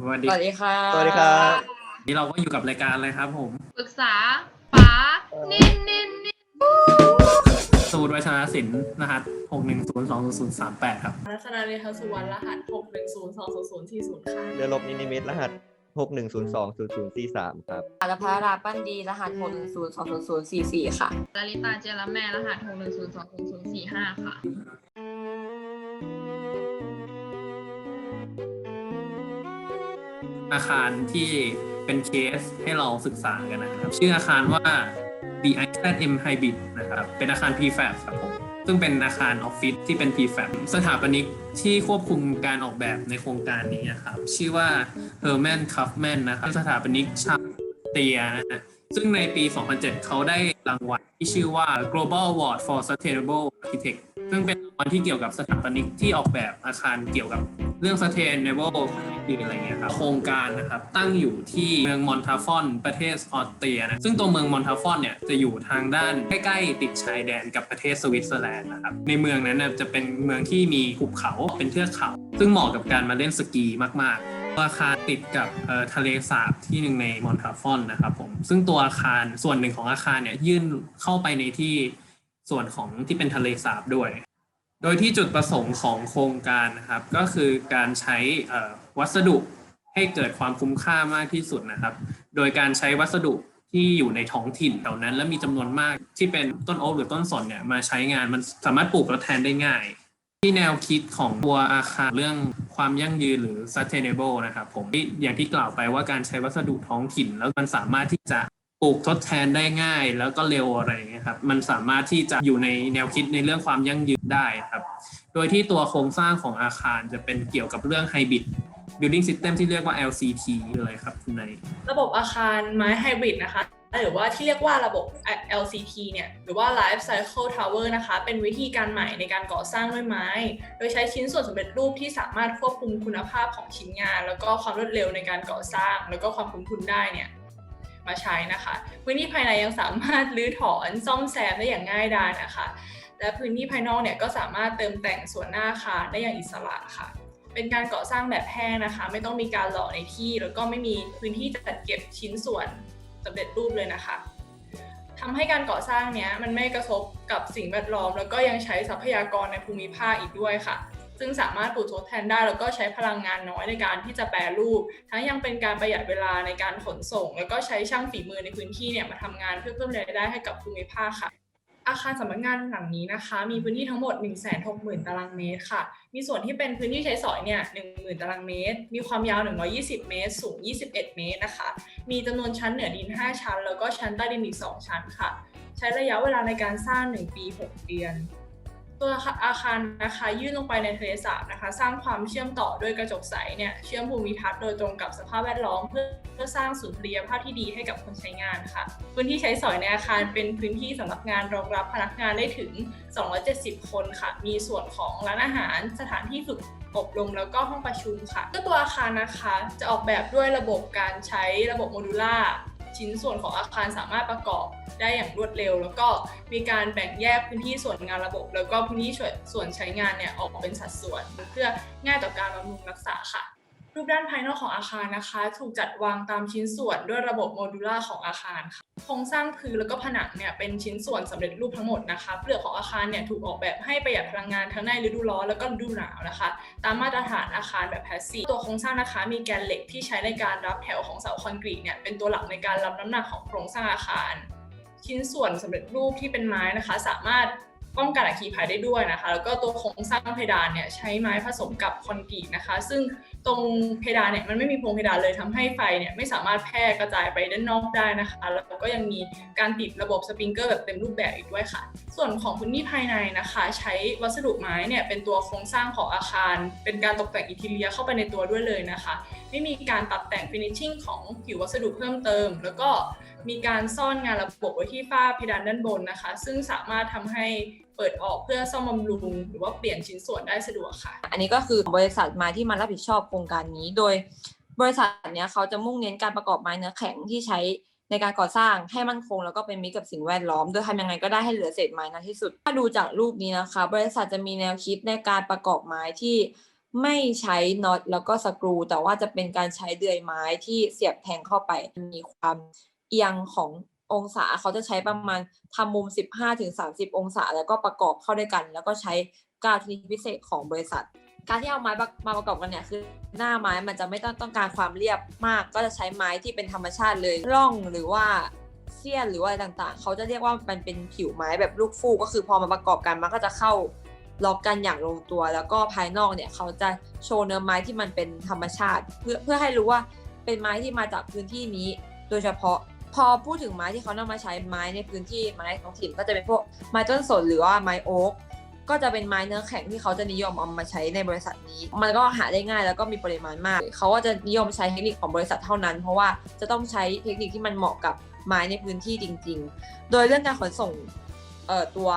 สวัสดีสวัสดีค่ะสวัสดีครับนี่เราก็อยู่กับรายการอะไรครับผมปรึกษาป๋านินนินนินสมุดวัชรศิลป์รหัสหกหนึ่งศูนย์สองศูนย์สามแปดครับลักษณะเรขาสุวรรณรหัส6 1 0 2 0 0 4 0ค่ะเรือรบนินิมิตรหัส61020043ครับอาภาราปั้นดีรหัสหกศูนย์สองศูนย์ศูนย์สี่สี่ค่ะลลิตาเจรแม่รหัส6 1 0 2 0 0 4 5ค่ะ อาคารที่เป็นเคสให้เราศึกษากันนะครับ ชื่ออาคารว่า BIZM Hybrid นะครับ เป็นอาคาร prefab ครับผมซึ่งเป็นอาคารออฟฟิศที่เป็น prefab สถาปนิกที่ควบคุมการออกแบบในโครงการนี้นะครับ ชื่อว่า Herman Kaufman นะครับสถาปนิกชาวเตียนะซึ่งในปี 2007 เขาได้รางวัลที่ชื่อว่า Global Award for Sustainable Architect ซึ่งเป็นรางวัลที่เกี่ยวกับสถาปนิกที่ออกแบบอาคารเกี่ยวกับเรื่อง sustainable อะไรเงี้ยครับ โครงการนะครับตั้งอยู่ที่เมืองมอนทาฟอนประเทศออสเตรียนะซึ่งตัวเมืองมอนทาฟอนเนี่ยจะอยู่ทางด้านใกล้ๆติดชายแดนกับประเทศสวิตเซอร์แลนด์นะครับในเมืองนั้นนะจะเป็นเมืองที่มีหุบเขาเป็นเทือกเขา ซึ่งเหมาะกับการมาเล่นสกีมากๆอาคารติดกับทะเลสาบที่หนึ่งในมอนทาฟอนนะครับผมซึ่งตัวอาคารส่วนหนึ่งของอาคารเนี่ยยื่นเข้าไปในที่ส่วนของที่เป็นทะเลสาบด้วย โดยที่จุดประสงค์ของโครงการนะครับ ก็คือการใช้วัสดุให้เกิดความคุ้มค่ามากที่สุดนะครับ โดยการใช้วัสดุที่อยู่ในท้องถิ่นแถวนั้น และมีจำนวนมากที่เป็นต้นโอ๊กหรือต้นสนเนี่ยมาใช้งานมันสามารถปลูกทดแทนได้ง่าย ที่แนวคิดของตัวอาคารเรื่องความยั่งยืนหรือ sustainable นะครับผมที่อย่างที่กล่าวไปว่าการใช้วัสดุท้องถิ่น แล้วมันสามารถที่จะ ปลูกทดแทนได้ง่าย แล้วก็เร็วอะไรเงี้ยครับมันสามารถที่จะอยู่ในแนวคิดในเรื่องความยั่งยืนได้ครับ โดยที่ตัวโครงสร้างของอาคารจะเป็นเกี่ยวกับเรื่อง Hybrid Building System ที่เรียกว่า LCT เลยครับคุณนายระบบอาคารไม้ไฮบริดนะคะหรือว่าที่เรียกว่าระบบ LCT เนี่ยหรือว่า Life Cycle Tower นะคะ เป็นวิธีการใหม่ในการก่อสร้างด้วยไม้ โดยใช้ชิ้นส่วนสำเร็จรูปที่สามารถควบคุมคุณภาพของชิ้นงาน แล้วก็ความรวดเร็วในการก่อสร้าง แล้วก็ความคุ้มทุนได้เนี่ย มาใช้นะคะ พื้นที่ภายในยังสามารถรื้อถอนซ่อมแซมได้อย่างง่ายดายนะคะ และพื้นที่ภายนอกเนี่ยก็สามารถเติมแต่งส่วนหน้าอาคารได้อย่างอิสระค่ะ เป็นการก่อสร้างแบบแห้งนะคะ ไม่ต้องมีการหล่อในที่ แล้วก็ไม่มีพื้นที่จัดเก็บชิ้นส่วนสำเร็จรูปเลยนะคะทำให้การก่อสร้างเนี้ยมันไม่กระทบกับสิ่งแวดล้อม แล้วก็ยังใช้ทรัพยากรในภูมิภาคอีกด้วยค่ะ ซึ่งสามารถปลูกทดแทนได้ แล้วก็ใช้พลังงานน้อยในการที่จะแปรรูป ทั้งยังเป็นการประหยัดเวลาในการขนส่ง แล้วก็ใช้ช่างฝีมือในพื้นที่เนี่ยมาทำงานเพื่อเพิ่มรายได้ให้กับภูมิภาคค่ะอาคารสำนักงานหลังนี้นะคะ มีพื้นที่ทั้งหมด 160,000 ตารางเมตรค่ะ มีส่วนที่เป็นพื้นที่ใช้สอยเนี่ย 10,000 ตารางเมตร มีความยาว 120 เมตร สูง 21 เมตรนะคะ มีจำนวนชั้นเหนือดิน 5 ชั้น แล้วก็ชั้นใต้ดินอีก 2 ชั้นค่ะ ใช้ระยะเวลาในการสร้าง 1 ปี 6 เดือน ตัวอาคารนะคะยื่นลงไปในทะเลสาบนะคะ สร้างความเชื่อมต่อด้วยกระจกใสเนี่ยเชื่อมภูมิทัศน์โดยตรงกับสภาพแวดล้อมเพื่อเพื่อสร้างสุนทรียภาพที่ดีให้กับคนใช้งานค่ะ พื้นที่ใช้สอยในอาคารเป็นพื้นที่สำหรับงานรองรับพนักงานได้ถึง 270 คนค่ะ มีส่วนของร้านอาหารสถานที่ฝึกอบรมแล้วก็ห้องประชุมค่ะตัวอาคารนะคะ จะออกแบบด้วยระบบการใช้ระบบโมดูล่า ชิ้นส่วนของอาคารสามารถประกอบได้อย่างรวดเร็ว แล้วก็มีการแบ่งแยกพื้นที่ส่วนงานระบบ แล้วก็พื้นที่ส่วนใช้งานเนี่ยออกเป็นสัดส่วน เพื่อง่ายต่อการบำรุงรักษาค่ะ รูปด้านภายนอกของอาคารนะคะ ถูกจัดวางตามชิ้นส่วนด้วยระบบโมดูล่าของอาคารค่ะโครงสร้างพื้นแล้วก็ผนังเนี่ยเป็นชิ้นส่วนสำเร็จรูปทั้งหมดนะคะ เปลือกของอาคารเนี่ยถูกออกแบบให้ประหยัดพลังงานทั้งในฤดูร้อนแล้วก็ฤดูหนาวนะคะ ตามมาตรฐานอาคารแบบแพสซีฟตัวโครงสร้างนะคะ มีแกนเหล็กที่ใช้ในการรับแถวของเสาคอนกรีตเนี่ยเป็นตัวหลักในการรับน้ำหนักของโครงสร้างอาคาร ชิ้นส่วนสำเร็จรูปที่เป็นไม้นะคะ สามารถ ป้องกันอัคคีภัยได้ด้วยนะคะ แล้วก็ตัวโครงสร้างเพดานเนี่ยใช้ไม้ผสมกับคอนกรีตนะคะ ซึ่งตรงเพดานเนี่ยมันไม่มีโพรงเพดานเลยทำให้ไฟเนี่ยไม่สามารถแพร่กระจายไปด้านนอกได้นะคะ แล้วก็ยังมีการติดระบบสปริงเกอร์แบบเต็มรูปแบบอีกด้วยค่ะ ส่วนของพื้นที่ภายในนะคะ ใช้วัสดุไม้เนี่ยเป็นตัวโครงสร้างของอาคาร เป็นการตกแต่งอินทีเรียเข้าไปในตัวด้วยเลยนะคะ ไม่มีการตัดแต่งฟินิชชิ่งของผิววัสดุเพิ่มเติม แล้วก็ มีการซ่อนงานระบบไว้ที่ฝ้าเพดานด้านบนนะคะ ซึ่งสามารถทำให้เปิดออกเพื่อซ่อมบำรุง หรือว่าเปลี่ยนชิ้นส่วนได้สะดวกค่ะ อันนี้ก็คือบริษัทไม้ที่มารับผิดชอบโครงการนี้ โดยบริษัทเนี้ยเขาจะมุ่งเน้นการประกอบไม้เนื้อแข็งที่ใช้ในการก่อสร้างให้มั่นคง แล้วก็เป็นมิตรกับสิ่งแวดล้อม โดยทำยังไงก็ได้ให้เหลือเศษไม้น้อยที่สุด ถ้าดูจากรูปนี้นะคะ บริษัทจะมีแนวคิดในการประกอบไม้ที่ไม่ใช้น็อตแล้วก็สกรู แต่ว่าจะเป็นการใช้เดือยไม้ที่เสียบแทงเข้าไปมีความ เอียงขององศาเขาจะใช้ประมาณทำมุม 15-30 องศา แล้วก็ประกอบเข้าด้วยกัน แล้วก็ใช้กาวชนิดพิเศษของบริษัท การที่เอาไม้มาประกอบกันเนี่ยคือหน้าไม้มันจะไม่ต้องต้องการความเรียบมาก ก็จะใช้ไม้ที่เป็นธรรมชาติเลยร่องหรือว่าเสี้ยนหรือว่าอะไรต่างๆ เขาจะเรียกว่ามันเป็นผิวไม้แบบลูกฟูกก็คือพอมาประกอบกันมันก็จะเข้าล็อกกันอย่างลงตัว แล้วก็ภายนอกเนี่ยเขาจะโชว์เนื้อไม้ที่มันเป็นธรรมชาติ เพื่อเพื่อให้รู้ว่าเป็นไม้ที่มาจากพื้นที่นี้ โดยเฉพาะ พอพูดถึงไม้ที่เขานำมาใช้ไม้ในพื้นที่ไม้ท้องถิ่นก็จะเป็นพวกไม้ต้นสนหรือว่าไม้โอ๊กก็จะเป็นไม้เนื้อแข็งที่เขาจะนิยมเอามาใช้ในบริษัทนี้ มันก็หาได้ง่ายแล้วก็มีปริมาณมาก เขาก็จะนิยมใช้เทคนิคของบริษัทเท่านั้น เพราะว่าจะต้องใช้เทคนิคที่มันเหมาะกับไม้ในพื้นที่จริง ๆ โดยเรื่องการขนส่งเอ่อตัว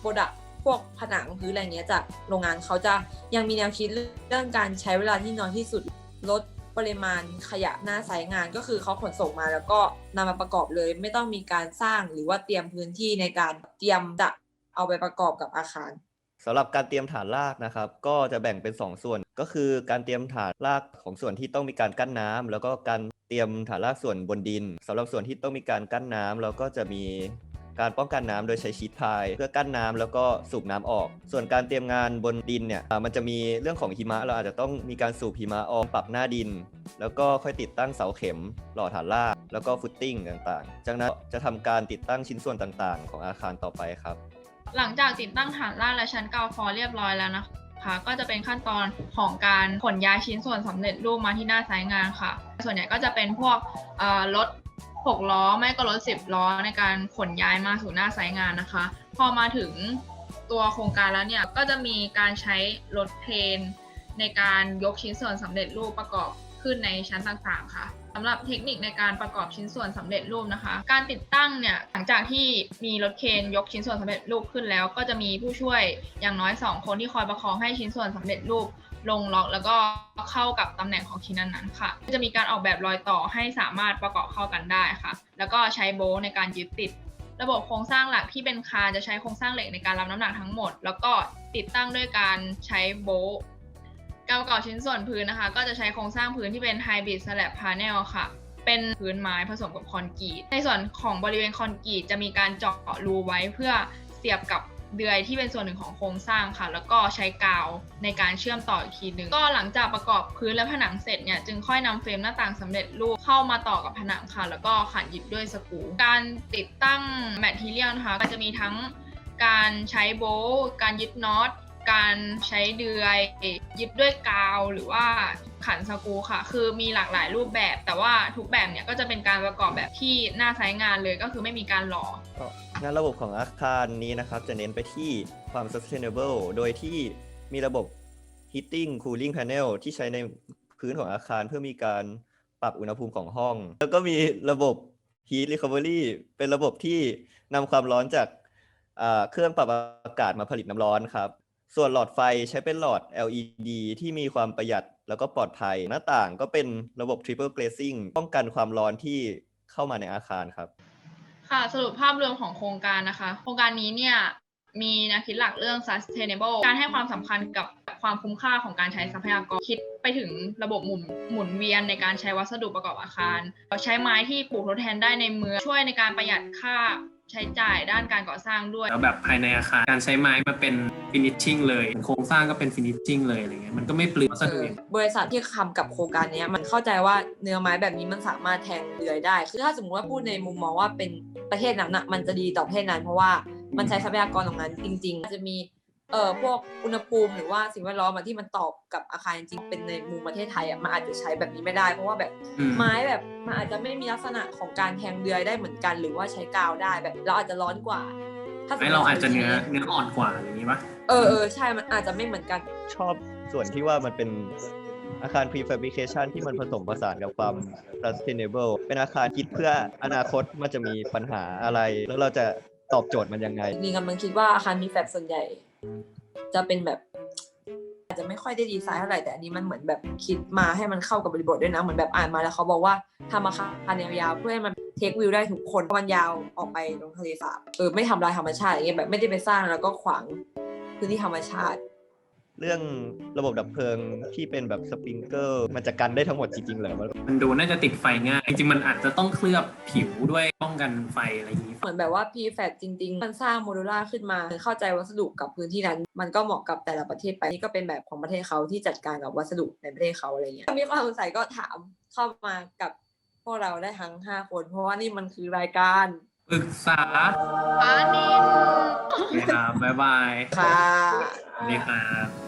โปรดักพวกผนังพื้นอะไรเงี้ยจากโรงงานเขาจะยังมีแนวคิดเรื่องการใช้เวลาที่น้อยที่สุดลด ปริมาณขยะหน้าไซต์งานก็คือเขาขนส่งมาแล้วก็นำมาประกอบเลย ไม่ต้องมีการสร้างหรือว่าเตรียมพื้นที่ในการเตรียมจะเอาไปประกอบกับอาคารสำหรับการเตรียมฐานรากนะครับ ก็จะแบ่งเป็น 2 ส่วน ก็คือการเตรียมฐานรากของส่วนที่ต้องมีการกั้นน้ำแล้วก็การเตรียมฐานรากส่วนบนดินสำหรับส่วนที่ต้องมีการกั้นน้ำเราก็จะมี การป้องกันน้ำโดยใช้ชีทพาย เพื่อกั้นน้ำแล้วก็สูบน้ำออก ส่วนการเตรียมงานบนดินเนี่ยมันจะมีเรื่องของหิมะเราอาจจะต้องมีการสูบหิมะออกปรับหน้าดิน แล้วก็ค่อยติดตั้งเสาเข็มหล่อฐานรากแล้วก็ฟุตติ้งต่างๆ จากนั้นจะทำการติดตั้งชิ้นส่วนต่างๆ ของอาคารต่อไปครับ หลังจากติดตั้งฐานรากและชั้นกาวฟอเรียบร้อยแล้วนะคะก็จะเป็นขั้นตอนของการขนย้ายชิ้นส่วนสำเร็จรูปมาที่หน้าไซต์งานค่ะ ส่วนใหญ่ก็จะเป็นพวกรถ 6 ล้อไม่ก็รถ 10 ล้อในการขนย้ายมาสู่หน้าไซต์งานนะคะ พอมาถึงตัวโครงการแล้วเนี่ย ก็จะมีการใช้รถเครนในการยกชิ้นส่วนสำเร็จรูปประกอบขึ้นในชั้นต่างๆค่ะสำหรับเทคนิคในการประกอบชิ้นส่วนสำเร็จรูปนะคะ การติดตั้งเนี่ยหลังจากที่มีรถเคนยกชิ้นส่วนสำเร็จรูปขึ้นแล้ว ก็จะมีผู้ช่วยอย่างน้อย 2 คนที่คอยประคองให้ชิ้นส่วนสำเร็จรูป ลงล็อกแล้วก็เข้ากับตำแหน่งของชิ้นนั้นๆค่ะ จะมีการออกแบบรอยต่อให้สามารถประกอบเข้ากันได้ค่ะ แล้วก็ใช้โบในการยึดติด ระบบโครงสร้างหลักที่เป็นคานจะใช้โครงสร้างเหล็กในการรับน้ำหนักทั้งหมด แล้วก็ติดตั้งด้วยการใช้โบการประกอบชิ้นส่วนพื้นนะคะ ก็จะใช้โครงสร้างพื้นที่เป็นไฮบริดสแลบพาเนลค่ะ เป็นพื้นไม้ผสมกับคอนกรีตในส่วนของบริเวณคอนกรีตจะมีการเจาะรูไว้เพื่อเสียบกับ เดือยที่เป็นส่วนหนึ่งของโครงสร้างค่ะ แล้วก็ใช้กาวในการเชื่อมต่ออีกทีหนึ่งก็หลังจากประกอบพื้นและผนังเสร็จเนี่ยจึงค่อยนำเฟรมหน้าต่างสำเร็จรูปเข้ามาต่อกับผนังค่ะ แล้วก็ขันยึดด้วยสกูการติดตั้งแมททีเรียลนะคะก็จะมีทั้งการใช้โบล์การยึดน็อตการใช้เดือยยึดด้วยกาวหรือว่าขันสกูค่ะ คือมีหลากหลายรูปแบบ แต่ว่าทุกแบบเนี่ยก็จะเป็นการประกอบแบบที่หน้าไซต์งานเลยก็คือไม่มีการหล่อ งานระบบของอาคารนี้นะครับ จะเน้นไปที่ความ sustainable โดยที่มีระบบ heating cooling panel ที่ใช้ในพื้นของอาคารเพื่อมีการปรับอุณหภูมิของห้อง แล้วก็มีระบบ heat recovery เป็นระบบที่นำความร้อนจากาเครื่องปรับอากาศมาผลิตน้ำร้อนครับ ส่วนหลอดไฟใช้เป็นหลอด LED ที่มีความประหยัดแล้วก็ปลอดภัย หน้าต่างก็เป็นระบบ triple glazing ป้องกันความร้อนที่เข้ามาในอาคารครับ ค่ะสรุปภาพรวมของโครงการนะคะ โครงการนี้เนี่ยมีแนวคิดหลักเรื่อง sustainable การให้ความสำคัญกับความคุ้มค่าของการใช้ทรัพยากรคิดไปถึงระบบหมุนหมุนเวียนในการใช้วัสดุประกอบอาคาร เราใช้ไม้ที่ปลูกทดแทนได้ในเมืองช่วยในการประหยัดค่า ใช้จ่ายด้านการก่อสร้างด้วย แล้วแบบภายในอาคารการใช้ไม้มาเป็น finishing เลย โครงสร้างก็เป็น finishing เลยอะไรเงี้ยมันก็ไม่เปลืองวัสดุอย่างบริษัทที่ทำกับโครงการเนี้ยมันเข้าใจว่าเนื้อไม้แบบนี้มันสามารถแทงเดือยได้ คือถ้าสมมติว่าพูดในมุมมองว่าเป็นประเทศนั้นนะมันจะดีต่อประเทศนั้น เพราะว่ามันใช้ทรัพยากรตรงนั้นจริง ๆ จะมี เอ่อพวกอุณหภูมิหรือว่าสิ่งแวดล้อมอะที่มันตอบกับอาคารจริงๆเป็นในมุมประเทศไทยอะมันอาจจะใช้แบบนี้ไม่ได้ เพราะว่าแบบอืม ไม้แบบมันอาจจะไม่มีลักษณะของการแทงเดือยได้เหมือนกัน หรือว่าใช้กาวได้แบบเราอาจจะร้อนกว่า ถ้สมไม้มุติเราอาจจะเนื้อเนื้ออ่อนกว่าอย่างนี้ปะเออเออใช่มันอาจจะไม่เหมือนกัน ชอบส่วนที่ว่ามันเป็นอาคาร prefabrication ที่มันผสมผสานกับความ sustainable เป็นอาคารคิดเพื่ออนาคตมันจะมีปัญหาอะไร แล้วเราจะตอบโจทย์มันยังไงมีกำลังคิดว่าอาคารมีแฟลตส่วนใหญ่ จะเป็นแบบ อาจจะไม่ค่อยได้ดีไซน์เท่าไหร่แต่อันนี้มันเหมือนแบบคิดมาให้มันเข้ากับบริบทด้วยนะ เหมือนแบบอ่านมาแล้วเขาบอกว่าทำอาคารยาวๆเพื่อให้มันเทควิวได้ทุกคนมันยาวออกไปตรงทะเลสาบเออไม่ทำลายธรรมชาติอย่างเงี้ยแบบไม่ได้ไปสร้างแล้วก็ขวางพื้นที่ธรรมชาติ เรื่องระบบดับเพลิงที่เป็นแบบสปริงเกิลมันจะกันได้ทั้งหมดจริงๆเหรอมันมันดูน่าจะติดไฟง่าย จริงๆ มันอาจจะต้องเคลือบผิวด้วยป้องกันไฟอะไรอย่างนี้ เหมือนแบบว่า PFAT จริง ๆ มันสร้างโมดูล่าขึ้นมาเข้าใจวัสดุกับพื้นที่นั้น มันก็เหมาะกับแต่ละประเทศไปนี่ก็เป็นแบบของประเทศเขาที่จัดการกับวัสดุในประเทศเขาอะไรเงี้ยมีความสงสัยก็ถามเข้ามากับพวกเราได้ทั้ง 5 คน เพราะว่านี่มันคือรายการปรึกษาปานินนะครับบ๊ายบายค่ะสวัสดีครับ